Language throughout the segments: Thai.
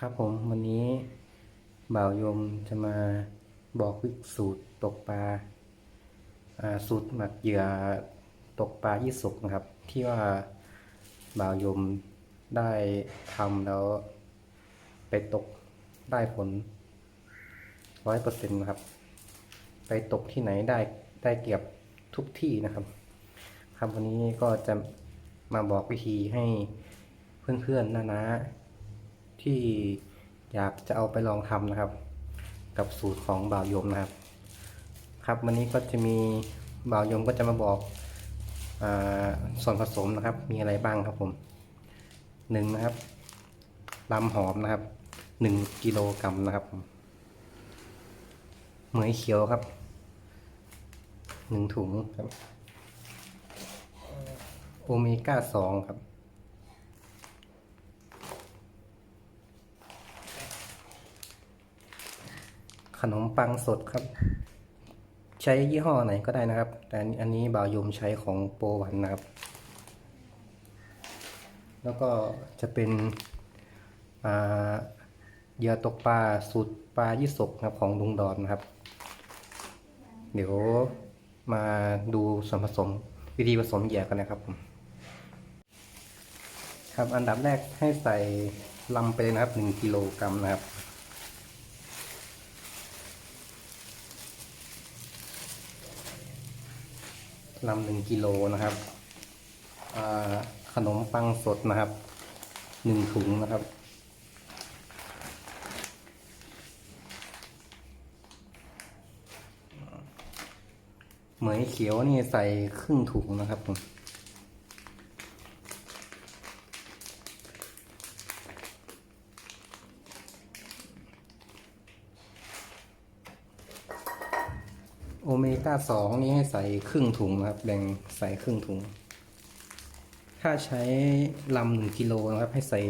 ครับผมวันนี้บ่าวยมจะมาบอกวิสูตรตกปลาสูตรหมักเหยื่อตกปลายี่สุกนะครับ ที่ว่าบ่าวยมได้ทำแล้ว ไปตกได้ผลร้อยเปอร์เซ็นต์นะครับ ไปตกที่ไหนได้ได้เก็บทุกที่นะครับครับวันนี้ก็จะมาบอกวิธีให้เพื่อนๆน้าๆ ที่อยากจะเอาไปลองทำนะครับ กับสูตรของบ่าวยมนะครับ ครับวันนี้ก็จะมีบ่าวยมก็จะมาบอกอส่วนผสมนะครับ มีอะไรบ้างครับผมหนึ่งนะครับลำหอมนะครับหนึ่งกิโลกรัมนะครับผมเหมยเขียวครับหนึ่งถุงครับโอเมก้าสองครับ นมปังสดครับ ใช้ยี่ห้อไหนก็ได้นะครับ แต่อันนี้บ่าวยมใช้ของโปรวันนะครับ แล้วก็จะเป็นเหยื่อตกปลาสูตรปลายี่สกนะครับของลุงดอนนะครับ เดี๋ยวมาดูส่วนผสมวิธีผสมเหยื่อกันนะครับผมครับอันดับแรกให้ใส่ลำไปเลยนะครับหนึ่งกิโลกรัมนะครับ นำหนึ่งกิโลนะครับขนมปังสดนะครับหนึ่งถุงนะครับ เหมยเขียวนี่ใส่ครึ่งถุงนะครับผม โอเมก้าสองนี่ให้ใส่ครึ่งถุงนะครับ แบ่งใส่ครึ่งถุง ถ้าใช้ลำหนึ่งกิโลนะครับ ให้ใส่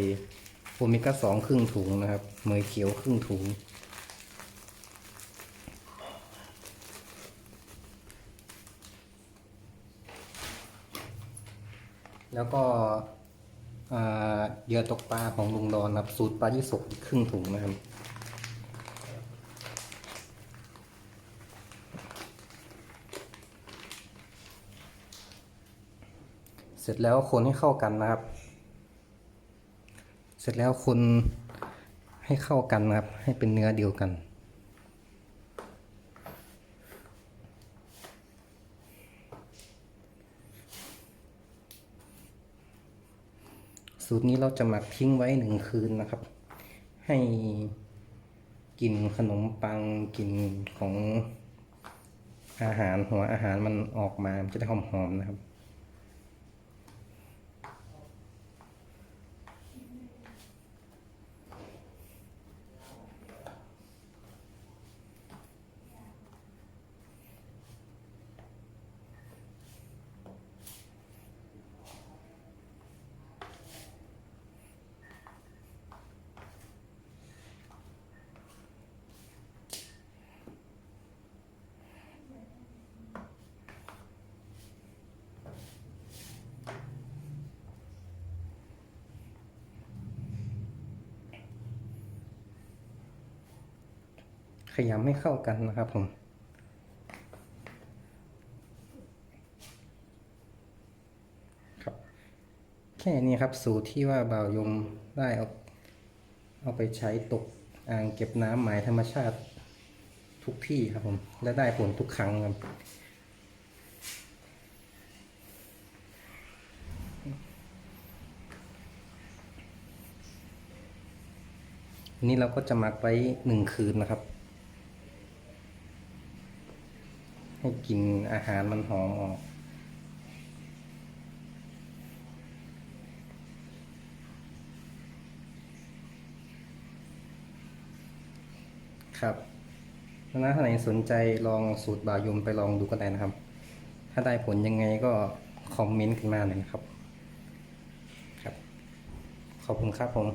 โอเมก้าสองครึ่งถุงนะครับเหมยเขียวครึ่งถุง แล้วก็เหยื่อตกปลาของลุงดอนครับ สูตรปลายี่สกอีกครึ่งถุงนะครับ เสร็จแล้วคนให้เข้ากันนะครับ เสร็จแล้วคนให้เข้ากันนะครับ ให้เป็นเนื้อเดียวกัน สูตรนี้เราจะหมักทิ้งไว้หนึ่งคืนนะครับ ให้กลิ่นขนมปังกลิ่นของอาหารหัวอาหารมันออกมา มันจะได้หอมๆนะครับ ขยำให้เข้ากันนะครับผม ครับ แค่นี้ครับสูตรที่ว่าบ่าวยมได้เอาเอาไปใช้ตกอ่างเก็บน้ำหมายธรรมชาติทุกที่ครับผม และได้ผลทุกครั้งครับนี้เราก็จะมักไว้หนึ่งคืนนะครับ ให้กลินอาหารมันหอมออก ครับถ้าท่านไหนสนใจลองสูตรบายมไปลองดูก็ได้นะครับ ถ้าได้ผลยังไงก็คอมเมนต์ขึ้นมาหน่อยนะครับ ครับ ขอบคุณครับผม